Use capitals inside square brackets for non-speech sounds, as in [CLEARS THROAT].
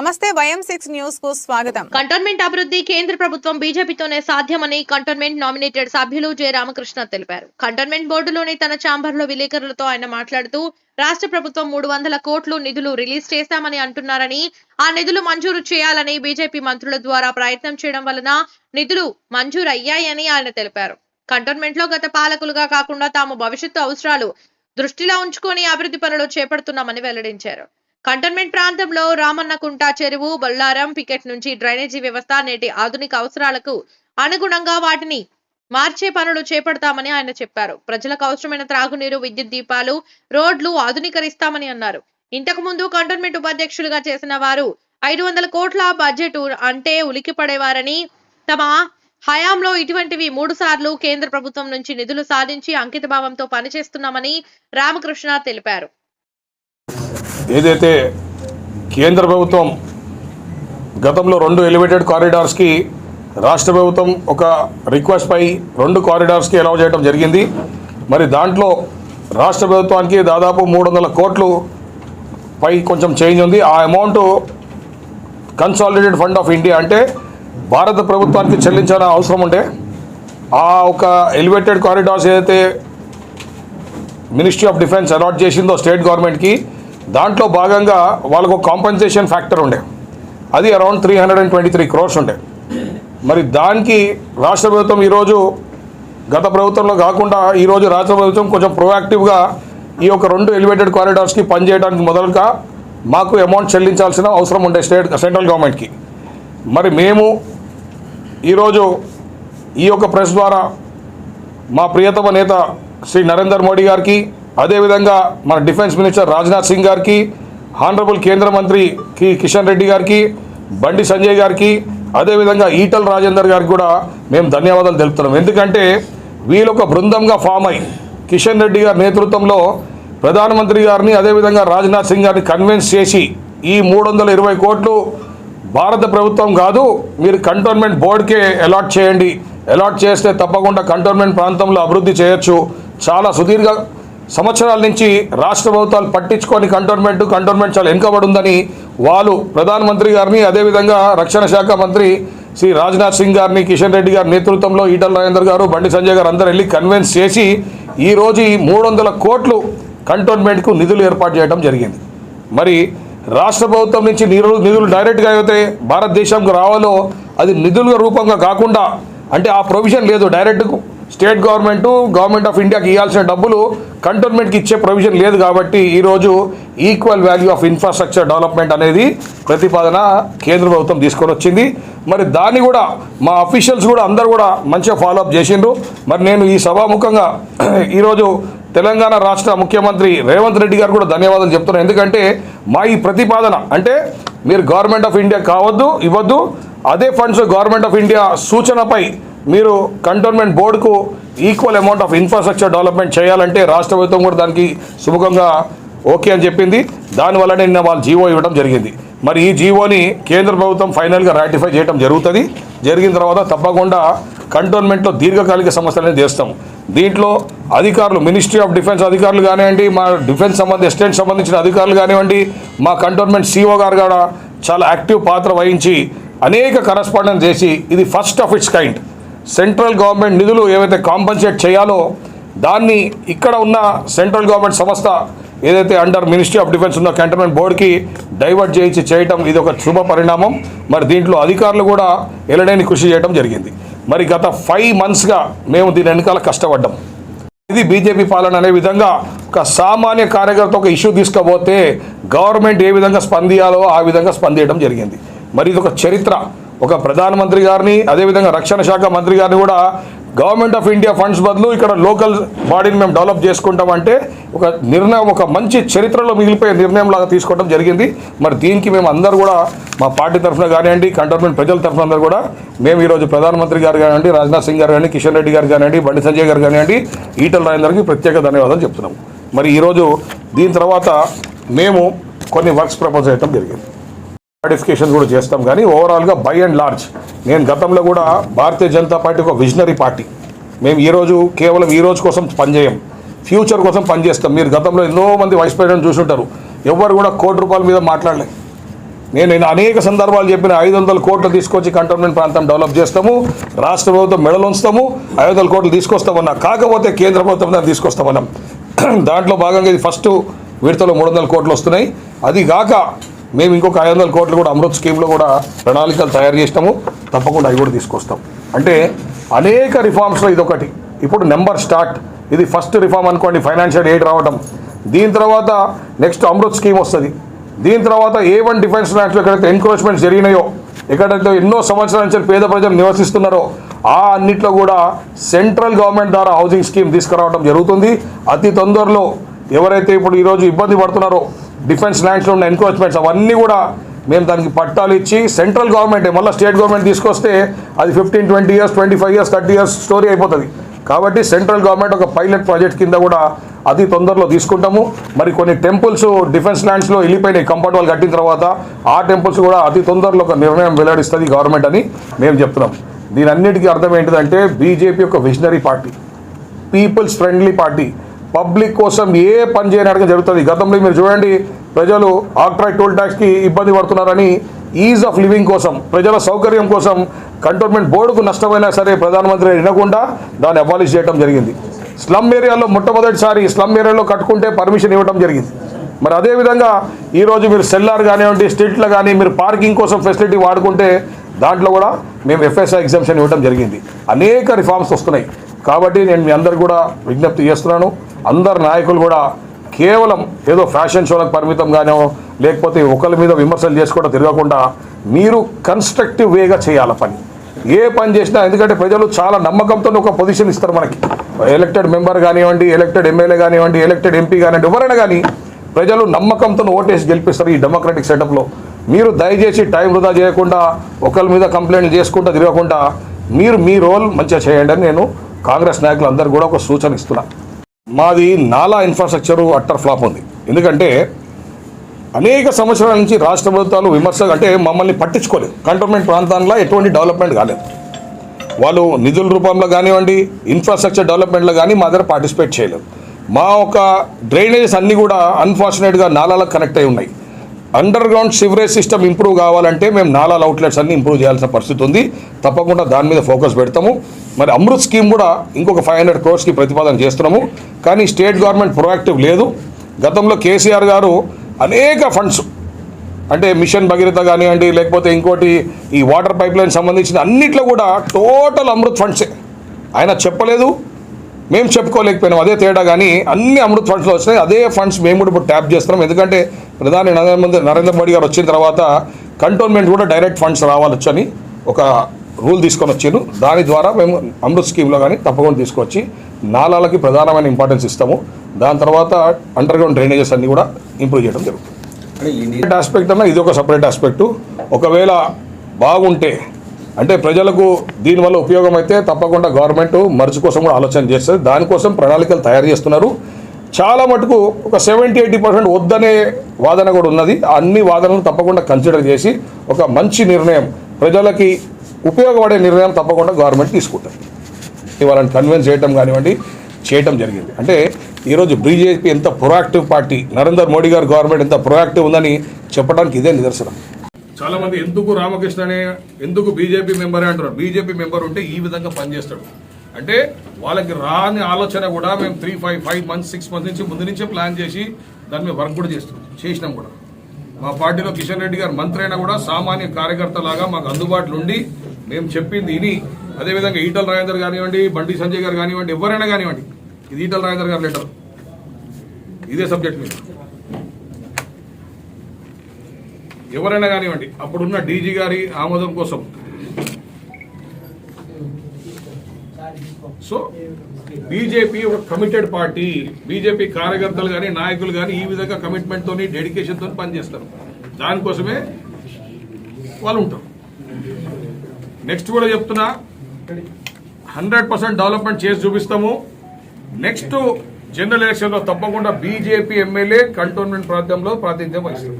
నమస్తే వయం సిక్స్ న్యూస్కు స్వాగతం. కంటోన్మెంట్ అభివృద్ధి కేంద్ర ప్రభుత్వం బీజేపీతోనే సాధ్యమని కంటోన్మెంట్ నామినేటెడ్ సభ్యులు జె రామకృష్ణ తెలిపారు. కంటోన్మెంట్ బోర్డులోని తన ఛాంబర్లో విలేకరులతో ఆయన మాట్లాడుతూ రాష్ట్ర ప్రభుత్వం మూడు వందల కోట్లు నిధులు రిలీజ్ చేశామని అంటున్నారని ఆ నిధులు మంజూరు చేయాలని బీజేపీ మంత్రుల ద్వారా ప్రయత్నం చేయడం వలన నిధులు మంజూరు అయ్యాయని ఆయన తెలిపారు. కంటోన్మెంట్లో గత పాలకులుగా కాకుండా తాము భవిష్యత్తు అవసరాలు దృష్టిలో ఉంచుకొని అభివృద్ధి పనులు చేపడుతున్నామని వెల్లడించారు. కంటోన్మెంట్ ప్రాంతంలో రామన్నకుంట చెరువు బొల్లారం పికెట్ నుంచి డ్రైనేజీ వ్యవస్థ నేటి ఆధునిక అవసరాలకు అనుగుణంగా వాటిని మార్చే పనులు చేపడతామని ఆయన చెప్పారు. ప్రజలకు అవసరమైన త్రాగునీరు విద్యుత్ దీపాలు రోడ్లు ఆధునీకరిస్తామని అన్నారు. ఇంతకు ముందు కంటోన్మెంట్ ఉపాధ్యక్షులుగా చేసిన వారు ఐదు వందల కోట్ల బడ్జెట్ అంటే ఉలికిపడేవారని తమ హయాంలో ఇటువంటివి మూడు సార్లు కేంద్ర ప్రభుత్వం నుంచి నిధులు సాధించి అంకితభావంతో పనిచేస్తున్నామని రామకృష్ణ తెలిపారు. ఏదైతే కేంద్ర ప్రభుత్వం గతంలో రెండు ఎలివేటెడ్ కారిడార్స్కి రాష్ట్ర ప్రభుత్వం ఒక రిక్వెస్ట్పై రెండు కారిడార్స్కి అలౌ చేయడం జరిగింది. మరి దాంట్లో రాష్ట్ర ప్రభుత్వానికి దాదాపు మూడు వందల కోట్లు పై కొంచెం చేంజ్ ఉంది. ఆ amount consolidated fund of India అంటే భారత ప్రభుత్వానికి చెల్లించాల్సిన అవసరం ఉంటే ఆ ఒక ఎలివేటెడ్ కారిడార్స్ ఏదైతే మినిస్ట్రీ ఆఫ్ డిఫెన్స్ అలాట్ చేసిందో స్టేట్ గవర్నమెంట్కి దాంట్లో భాగంగా వాళ్ళకు ఒక కాంపెన్సేషన్ ఫ్యాక్టర్ ఉండే. అది around three hundred and twenty three crores ఉండే. మరి దానికి రాష్ట్ర ప్రభుత్వం ఈరోజు గత ప్రభుత్వంలో కాకుండా ఈరోజు రాష్ట్ర ప్రభుత్వం కొంచెం ప్రొయాక్టివ్గా ఈ యొక్క రెండు ఎలివేటెడ్ కారిడార్స్కి పనిచేయడానికి మొదలుగా మాకు అమౌంట్ చెల్లించాల్సిన అవసరం ఉండే స్టేట్ సెంట్రల్ గవర్నమెంట్కి మరి మేము ఈరోజు ఈ యొక్క ప్రెస్ ద్వారా మా ప్రియతమ నేత శ్రీ నరేందర్ మోడీ గారికి అదేవిధంగా మన డిఫెన్స్ మినిస్టర్ రాజ్నాథ్ సింగ్ గారికి హానరబుల్ కేంద్ర మంత్రి కి కిషన్ రెడ్డి గారికి బండి సంజయ్ గారికి అదేవిధంగా ఈటల్ రాజేందర్ గారికి కూడా మేము ధన్యవాదాలు తెలుపుతున్నాం. ఎందుకంటే వీళ్ళొక బృందంగా ఫామ్ అయి కిషన్ రెడ్డి గారి నేతృత్వంలో ప్రధానమంత్రి గారిని అదేవిధంగా రాజ్నాథ్ సింగ్ గారిని కన్విన్స్ చేసి ఈ మూడు వందల ఇరవై కోట్లు భారత ప్రభుత్వం కాదు మీరు కంటోన్మెంట్ బోర్డుకే అలాట్ చేయండి. అలాట్ చేస్తే తప్పకుండా కంటోన్మెంట్ ప్రాంతంలో అభివృద్ధి చేయొచ్చు. చాలా సుదీర్ఘ సంవత్సరాల నుంచి రాష్ట్ర ప్రభుత్వాలు పట్టించుకొని కంటోన్మెంట్ కంటోన్మెంట్ చాలా వెనుకబడుందని వాళ్ళు ప్రధానమంత్రి గారిని అదేవిధంగా రక్షణ శాఖ మంత్రి శ్రీ రాజ్నాథ్ సింగ్ గారిని కిషన్ రెడ్డి గారి నేతృత్వంలో ఈటల రాజేందర్ గారు బండి సంజయ్ గారు అందరూ వెళ్ళి కన్విన్స్ చేసి ఈరోజు ఈ మూడు వందల కోట్లు కంటోన్మెంట్కు నిధులు ఏర్పాటు చేయడం జరిగింది. మరి రాష్ట్ర ప్రభుత్వం నుంచి నిధులు నిధులు డైరెక్ట్గా అయితే భారతదేశంకు రావాలో అది నిధుల రూపంగా కాకుండా అంటే ఆ ప్రొవిజన్ లేదు direct state government government of ఇండియాకి ఇవ్వాల్సిన డబ్బులు కంటోన్మెంట్కి ఇచ్చే ప్రొవిజన్ లేదు కాబట్టి ఈరోజు equal value of infrastructure development అనేది ప్రతిపాదన కేంద్ర ప్రభుత్వం తీసుకొని వచ్చింది. మరి దాన్ని కూడా మా అఫీషియల్స్ కూడా అందరు కూడా మంచిగా ఫాలోఅప్ చేసిండ్రు. మరి నేను ఈ సభాముఖంగా [CLEARS THROAT] ఈరోజు తెలంగాణ రాష్ట్ర ముఖ్యమంత్రి రేవంత్ రెడ్డి గారు కూడా ధన్యవాదాలు చెప్తున్నాను ఎందుకంటే మా ఈ ప్రతిపాదన అంటే మీరు గవర్నమెంట్ ఆఫ్ ఇండియా కావద్దు ఇవ్వద్దు. అదే ఫండ్స్ గవర్నమెంట్ ఆఫ్ ఇండియా సూచనపై మీరు కంటోన్మెంట్ బోర్డుకు equal amount of infrastructure development చేయాలంటే రాష్ట్ర ప్రభుత్వం కూడా దానికి సుముఖంగా ఓకే అని చెప్పింది. దానివల్లనే నిన్న వాళ్ళు జీవో ఇవ్వడం జరిగింది. మరి ఈ జీవోని కేంద్ర ప్రభుత్వం ఫైనల్గా రాటిఫై చేయడం జరుగుతుంది. జరిగిన తర్వాత తప్పకుండా కంటోన్మెంట్లో దీర్ఘకాలిక సమస్యలను చేస్తాం దీంట్లో అధికారులు మినిస్ట్రీ ఆఫ్ డిఫెన్స్ అధికారులు కానివ్వండి మా డిఫెన్స్ సంబంధ ఎస్టేట్ సంబంధించిన అధికారులు కానివ్వండి మా కంటోన్మెంట్ సిఓ గారు కూడా చాలా యాక్టివ్ పాత్ర వహించి అనేక కరస్పాండెన్స్ చేసి ఇది first of its kind central government నిధులు ఏవైతే కాంపన్సేట్ చేయాలో దాన్ని ఇక్కడ ఉన్న సెంట్రల్ గవర్నమెంట్ సంస్థ ఏదైతే అండర్ మినిస్ట్రీ ఆఫ్ డిఫెన్స్ ఉందో కంటోన్మెంట్ బోర్డుకి డైవర్ట్ చేయించి చేయటం ఇది ఒక శుభ పరిణామం. మరి దీంట్లో అధికారులు కూడా ఎలడైన కృషి చేయడం జరిగింది. మరి గత ఫైవ్ మంత్స్గా మేము దీని వెనకాల కష్టపడ్డాం. ఇది బీజేపీ పాలన అనే విధంగా ఒక సామాన్య కార్యకర్త ఒక ఇష్యూ తీసుకపోతే గవర్నమెంట్ ఏ విధంగా స్పందించాలో ఆ విధంగా స్పందించడం జరిగింది. మరి ఇది ఒక చరిత్ర. ఒక ప్రధానమంత్రి గారిని అదేవిధంగా రక్షణ శాఖ మంత్రి గారిని కూడా గవర్నమెంట్ ఆఫ్ ఇండియా ఫండ్స్ బదులు ఇక్కడ లోకల్ బాడీని మేము డెవలప్ చేసుకుంటామంటే ఒక నిర్ణయం ఒక మంచి చరిత్రలో మిగిలిపోయే నిర్ణయం లాగా తీసుకోవడం జరిగింది. మరి దీనికి మేము అందరూ కూడా మా పార్టీ తరఫున కానివ్వండి కంటోన్మెంట్ ప్రజల తరఫున అందరూ కూడా మేము ఈరోజు ప్రధానమంత్రి గారు కానివ్వండి రాజ్నాథ్ సింగ్ గారు కానీ కిషన్ రెడ్డి గారు కానివ్వండి బండి సంజయ్ గారు కానివ్వండి ఈటల రాజేందర్కి ప్రత్యేక ధన్యవాదాలు చెప్తున్నాము. మరి ఈరోజు దీని తర్వాత మేము కొన్ని వర్క్స్ ప్రపోజ్ చేయడం జరిగింది. మాడిఫికేషన్ కూడా చేస్తాం కానీ ఓవరాల్గా బై అండ్ లార్జ్ నేను గతంలో కూడా భారతీయ జనతా పార్టీ ఒక విజనరీ పార్టీ మేము ఈరోజు కేవలం ఈ రోజు కోసం పనిచేయం. ఫ్యూచర్ కోసం పనిచేస్తాం. మీరు గతంలో ఎన్నో మంది వైస్ ప్రెసిడెంట్ చూసుంటారు. ఎవరు కూడా కోటి రూపాయల మీద మాట్లాడలేదు నేను నేను అనేక సందర్భాలు చెప్పిన ఐదు వందల కోట్లు తీసుకొచ్చి కంటోన్మెంట్ ప్రాంతం డెవలప్ చేస్తాము. రాష్ట్ర ప్రభుత్వం మెడలు ఉంచుతాము. ఐదు వందల కోట్లు తీసుకొస్తామన్నా. కాకపోతే కేంద్ర ప్రభుత్వం దాన్ని తీసుకొస్తామన్నాం. దాంట్లో భాగంగా ఇది ఫస్ట్ విడతలో మూడు వందల కోట్లు వస్తున్నాయి. అది కాక మేము ఇంకొక ఐదు వందల కోట్లు కూడా అమృత్ స్కీమ్లో కూడా ప్రణాళికలు తయారు చేసినాము. తప్పకుండా అవి కూడా తీసుకొస్తాం. అంటే అనేక రిఫార్మ్స్లో ఇదొకటి. ఇప్పుడు నెంబర్ స్టార్ట్. ఇది ఫస్ట్ రిఫార్మ్ అనుకోండి ఫైనాన్షియల్ ఎయిడ్ రావడం. దీని తర్వాత నెక్స్ట్ అమృత్ స్కీమ్ వస్తుంది. దీని తర్వాత ఏ వన్ డిఫెన్స్ ల్యాండ్స్లో ఎక్కడైతే ఎన్క్రోచ్మెంట్స్ జరిగినాయో ఎక్కడైతే ఎన్నో సంవత్సరాల నుంచి పేద ప్రజలు నివసిస్తున్నారో ఆ అన్నిట్లో కూడా సెంట్రల్ గవర్నమెంట్ ద్వారా హౌసింగ్ స్కీమ్ తీసుకురావడం జరుగుతుంది. అతి తొందరలో ఎవరైతే ఇప్పుడు ఈరోజు ఇబ్బంది పడుతున్నారో డిఫెన్స్ ల్యాండ్స్లో ఉన్న ఎన్క్రోచ్మెంట్స్ అవన్నీ కూడా మేము దానికి పట్టాలు ఇచ్చి సెంట్రల్ గవర్నమెంట్ మళ్ళీ స్టేట్ గవర్నమెంట్ తీసుకొస్తే అది fifteen twenty years twenty five years thirty years story అయిపోతుంది. కాబట్టి సెంట్రల్ గవర్నమెంట్ ఒక పైలట్ ప్రాజెక్ట్ కింద కూడా అతి తొందరలో తీసుకుంటాము. మరి కొన్ని టెంపుల్స్ డిఫెన్స్ ల్యాండ్స్లో వెళ్ళిపోయినాయి కంపౌండ్ వాళ్ళు కట్టిన తర్వాత ఆ టెంపుల్స్ కూడా అతి తొందరలో ఒక నిర్ణయం వెల్లడిస్తుంది గవర్నమెంట్ అని మేము చెప్తున్నాం. దీని అన్నిటికీ అర్థం ఏంటిదంటే బీజేపీ ఒక visionary party people's friendly party public కోసం ఏ పని చేయడానికి జరుగుతుంది. గతంలో మీరు చూడండి ప్రజలు ఆక్ట్రాక్ టోల్ ట్యాక్స్కి ఇబ్బంది పడుతున్నారని ఈజ్ ఆఫ్ లివింగ్ కోసం ప్రజల సౌకర్యం కోసం కంటోన్మెంట్ బోర్డుకు నష్టమైనా సరే ప్రధానమంత్రి వినకుండా దాన్ని అబాలిష్ చేయడం జరిగింది. స్లమ్ ఏరియాలో మొట్టమొదటిసారి స్లమ్ ఏరియాలో కట్టుకుంటే పర్మిషన్ ఇవ్వడం జరిగింది. మరి అదేవిధంగా ఈరోజు మీరు సెల్లార్ కానివ్వండి స్ట్రీట్లో కానీ మీరు పార్కింగ్ కోసం ఫెసిలిటీ వాడుకుంటే దాంట్లో కూడా మేము ఎఫ్ఎస్ఐ ఎగ్జామ్షన్ ఇవ్వడం జరిగింది. అనేక రిఫార్మ్స్ వస్తున్నాయి. కాబట్టి నేను మీ అందరు కూడా విజ్ఞప్తి చేస్తున్నాను. అందరు నాయకులు కూడా కేవలం ఏదో ఫ్యాషన్ షోలకు పరిమితంగానో లేకపోతే ఒకరి మీద విమర్శలు చేసుకోవడం తిరగకుండా మీరు కన్స్ట్రక్టివ్ వేగా చేయాల పని. ఏ పని చేసినా ఎందుకంటే ప్రజలు చాలా నమ్మకంతో ఒక పొజిషన్ ఇస్తారు మనకి. ఎలక్టెడ్ మెంబర్ కానివ్వండి ఎలక్టెడ్ ఎమ్మెల్యే కానివ్వండి ఎలక్టెడ్ ఎంపీ కానివ్వండి ఎవరైనా కానీ ప్రజలు నమ్మకంతో ఓటేసి గెలిపిస్తారు ఈ డెమోక్రటిక్ సెటప్లో మీరు దయచేసి టైం వృధా చేయకుండా ఒకరి మీద కంప్లైంట్ చేసుకుంటూ తిరగకుండా మీరు మీ రోల్ మంచిగా చేయండి అని నేను కాంగ్రెస్ నాయకులు అందరూ కూడా ఒక సూచన ఇస్తున్నా. మాది నాలా ఇన్ఫ్రాస్ట్రక్చర్ అట్టర్ ఫ్లాప్ ఉంది. ఎందుకంటే అనేక సంవత్సరాల నుంచి రాష్ట్ర ప్రభుత్వాలు విమర్శ అంటే మమ్మల్ని పట్టించుకోలేదు. కంటోన్మెంట్ ప్రాంతాల్లో ఎటువంటి డెవలప్మెంట్ కాలేదు. వాళ్ళు నిధుల రూపంలో కానివ్వండి ఇన్ఫ్రాస్ట్రక్చర్ డెవలప్మెంట్లో కానీ మా దగ్గర పార్టిసిపేట్ చేయలేదు. మా ఒక డ్రైనేజెస్ అన్నీ కూడా అన్ఫార్చునేట్గా నాలాలకు కనెక్ట్ అయి ఉన్నాయి. Underground sewerage system improve కావాలంటే మేము నాలాల అవుట్లెట్స్ అన్ని ఇంప్రూవ్ చేయాల్సిన పరిస్థితి ఉంది. తప్పకుండా దాని మీద ఫోకస్ పెడతాము. మరి అమృత్ స్కీమ్ కూడా ఇంకొక ఫైవ్ హండ్రెడ్ క్రోర్స్కి ప్రతిపాదన చేస్తున్నాము. కానీ స్టేట్ గవర్నమెంట్ ప్రొయాక్టివ్ లేదు. గతంలో కేసీఆర్ గారు అనేక ఫండ్స్ అంటే మిషన్ భగీరథ కానివ్వండి లేకపోతే ఇంకోటి ఈ వాటర్ పైప్ లైన్ సంబంధించిన అన్నిట్లో కూడా టోటల్ అమృత్ ఫండ్సే. ఆయన చెప్పలేదు మేము చెప్పుకోలేకపోయినాం. అదే తేడా కానీ అన్ని అమృత్ ఫండ్స్లో వచ్చినాయి అదే ఫండ్స్ మేము కూడా ఇప్పుడు ట్యాప్ చేస్తున్నాం. ఎందుకంటే ప్రధాని నరేంద్ర మోదీ నరేంద్ర మోడీ గారు వచ్చిన తర్వాత కంటోన్మెంట్ కూడా డైరెక్ట్ ఫండ్స్ రావాలొచ్చని ఒక రూల్ తీసుకొని వచ్చాను దాని ద్వారా మేము అమృత్ స్కీమ్లో కానీ తప్పకుండా తీసుకొచ్చి నాలాలకి ప్రధానమైన ఇంపార్టెన్స్ ఇస్తాము. దాని తర్వాత అండర్ గ్రౌండ్ డ్రైనేజెస్ అన్ని కూడా ఇంప్రూవ్ చేయడం జరుగుతుంది. ఆస్పెక్ట్ అన్న ఇది ఒక సపరేట్ ఆస్పెక్టు ఒకవేళ బాగుంటే అంటే ప్రజలకు దీనివల్ల ఉపయోగం అయితే తప్పకుండా గవర్నమెంట్ మర్చి కోసం కూడా ఆలోచన చేస్తుంది దానికోసం ప్రణాళికలు తయారు చేస్తున్నారు. చాలా మటుకు ఒక సెవెంటీ ఎయిటీ పర్సెంట్ వద్దనే వాదన కూడా ఉన్నది. ఆ అన్ని వాదనలు తప్పకుండా కన్సిడర్ చేసి ఒక మంచి నిర్ణయం ప్రజలకి ఉపయోగపడే నిర్ణయం తప్పకుండా గవర్నమెంట్ తీసుకుంటుంది. వాళ్ళని కన్విన్స్ చేయటం కానివ్వండి చేయటం జరిగింది. అంటే ఈరోజు బీజేపీ ఎంత ప్రొయాక్టివ్ పార్టీ నరేంద్ర మోడీ గారు గవర్నమెంట్ ఎంత ప్రొయాక్టివ్ ఉందని చెప్పడానికి ఇదే నిదర్శనం. చాలా మంది ఎందుకు రామకృష్ణ అనే ఎందుకు బీజేపీ మెంబర్ అంటారు బీజేపీ మెంబర్ ఉంటే ఈ విధంగా పనిచేస్తాడు. అంటే వాళ్ళకి రాని ఆలోచన కూడా మేము three five five months six months నుంచి ముందు నుంచే ప్లాన్ చేసి దాని మీద వర్క్ కూడా చేస్తున్నాం చేసినాం కూడా. మా పార్టీలో కిషన్ రెడ్డి గారు మంత్రి అయినా కూడా సామాన్య కార్యకర్త లాగా మాకు అందుబాటులో ఉండి మేము చెప్పింది ఇని. అదేవిధంగా ఈటల రాజేందర్ కానివ్వండి బండి సంజయ్ గారు కానివ్వండి ఎవరైనా కానివ్వండి ఇది ఈటల రాజేందర్ గారు లెటర్. ఇదే సబ్జెక్ట్ మీద. ఎవరైనా కానివ్వండి అప్పుడున్న డీజీ గారి ఆమోదం కోసం. సో బీజేపీ ఒక కమిటెడ్ పార్టీ బీజేపీ కార్యకర్తలు కానీ నాయకులు కానీ ఈ విధంగా కమిట్మెంట్తో డెడికేషన్తో పనిచేస్తారు. దానికోసమే వాళ్ళు ఉంటారు. నెక్స్ట్ కూడా చెప్తున్నా. హండ్రెడ్ పర్సెంట్ డెవలప్మెంట్ చేసి చూపిస్తాము. నెక్స్ట్ జనరల్ ఎలక్షన్లో తప్పకుండా బీజేపీ ఎమ్మెల్యే కంటోన్మెంట్ ప్రాంతంలో ప్రాతినిధ్యం వహిస్తారు